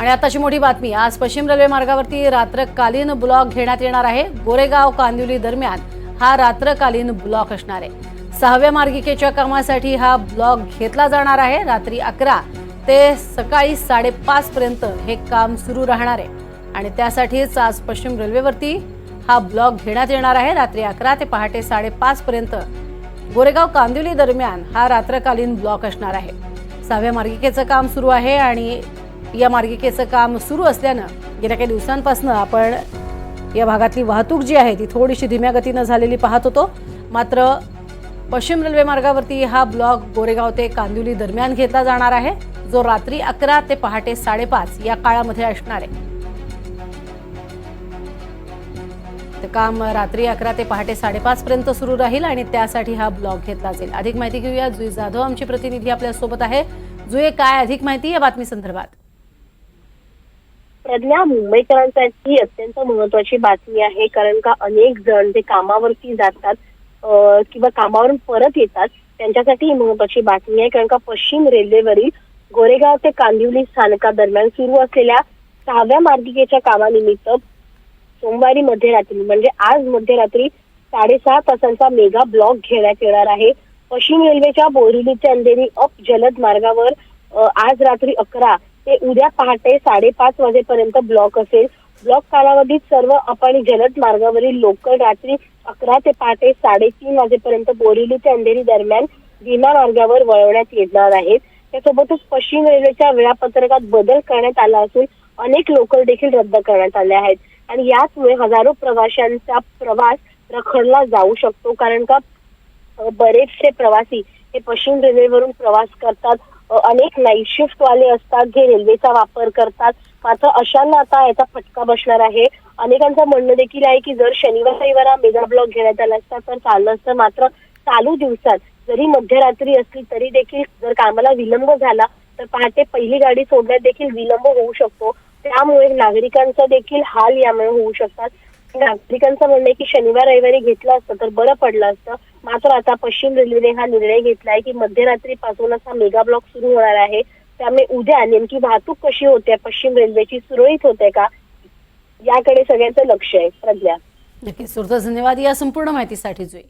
आणि आताची मोठी बातमी. आज पश्चिम रेल्वे मार्गावरती रात्रकालीन ब्लॉक घेण्यात येणार आहे. गोरेगाव कांदिवली दरम्यान हा रात्रकालीन ब्लॉक असणार आहे. सहाव्या मार्गिकेच्या कामासाठी हा ब्लॉक घेतला जाणार आहे. रात्री अकरा ते सकाळी साडेपाच पर्यंत हे काम सुरू राहणार आहे. आणि त्यासाठीच आज पश्चिम रेल्वेवरती हा ब्लॉक घेण्यात येणार आहे. रात्री अकरा ते पहाटे साडेपाच पर्यंत गोरेगाव कांदिवली दरम्यान हा रात्रकालीन ब्लॉक असणार आहे. सहाव्या मार्गिकेचं काम सुरू आहे आणि या मार्गिकेचं काम सुरू असल्यानं गेल्या काही दिवसांपासून आपण या भागातली वाहतूक जी आहे ती थोडीशी धीम्या गतीनं झालेली पाहत होतो. मात्र पश्चिम रेल्वे मार्गावरती हा ब्लॉक गोरेगाव ते कांदिवली दरम्यान घेतला जाणार आहे. जो रात्री अकरा ते पहाटे साडेपाच या काळामध्ये असणार आहे. काम रात्री अकरा ते पहाटे साडेपाच पर्यंत सुरू राहील आणि त्यासाठी हा ब्लॉक घेतला जाईल. अधिक माहिती घेऊया. जुई जाधव आमची प्रतिनिधी आपल्यासोबत आहे. जुए काय अधिक माहिती या बातमी संदर्भात? प्रज्ञा मुंबईकरांसाठी अत्यंत महत्वाची बातमी आहे कारण का अनेक जण जे कामावरती जातात किंवा कामावरून परत येतात त्यांच्यासाठी ही महत्वाची बातमी आहे कारण का पश्चिम रेल्वेवरील गोरेगाव ते कांदिवली स्थानकादरम्यान सुरू असलेल्या सहाव्या मार्गिकेच्या कामानिमित्त सोमवारी मध्यरात्री म्हणजे आज मध्यरात्री साडेसहा तासांचा मेगा ब्लॉक घेण्यात येणार आहे. पश्चिम रेल्वेच्या बोरिवली अंधेरी अप जलद मार्गावर आज रात्री अकरा ते उद्या पहाटे साडेपाच वाजेपर्यंत ब्लॉक असेल. ब्लॉक कालावधीत सर्व आपण जलद मार्गावरील लोकल रात्री अकरा ते पहाटे साडेतीन वाजेपर्यंत बोरिवली ते अंधेरी दरम्यान विमा मार्गावर वळवण्यात येणार आहेत. त्यासोबतच पश्चिम रेल्वेच्या वेळापत्रकात बदल करण्यात आला असून अनेक लोकल देखील रद्द करण्यात आले आहेत. आणि याचमुळे हजारो प्रवाशांचा प्रवास रखडला जाऊ शकतो कारण का बरेचसे प्रवासी हे पश्चिम रेल्वेवरून प्रवास करतात. अनेक नाईट शिफ्ट वाले असतात जे रेल्वेचा वापर करतात. मात्र अशांना आता याचा फटका बसणार आहे. अनेकांचं म्हणणं देखील आहे की जर शनिवार रविवार हा मेगा ब्लॉक घेण्यात आला असता तर चाललं असतं मात्र चालू दिवसात जरी मध्यरात्री असली तरी देखील जर कामाला विलंब झाला तर पहाटे पहिली गाडी सोडण्यात देखील विलंब होऊ शकतो. त्यामुळे नागरिकांचा देखील हाल यामुळे होऊ शकतात. नागरिकांचं म्हणणं आहे की शनिवार रविवारी घेतलं असतं तर बरं पडलं असतं. मात्र आता पश्चिम रेल्वेने हा निर्णय घेतलाय की मध्यरात्रीपासूनच हा मेगा ब्लॉक सुरू होणार आहे. त्यामुळे उद्या नेमकी वाहतूक कशी होते पश्चिम रेल्वेची सुरळीत होते का याकडे सगळ्यांचं लक्ष आहे. प्रज्ञा. नक्कीच धन्यवाद. या संपूर्ण माहितीसाठी जुई.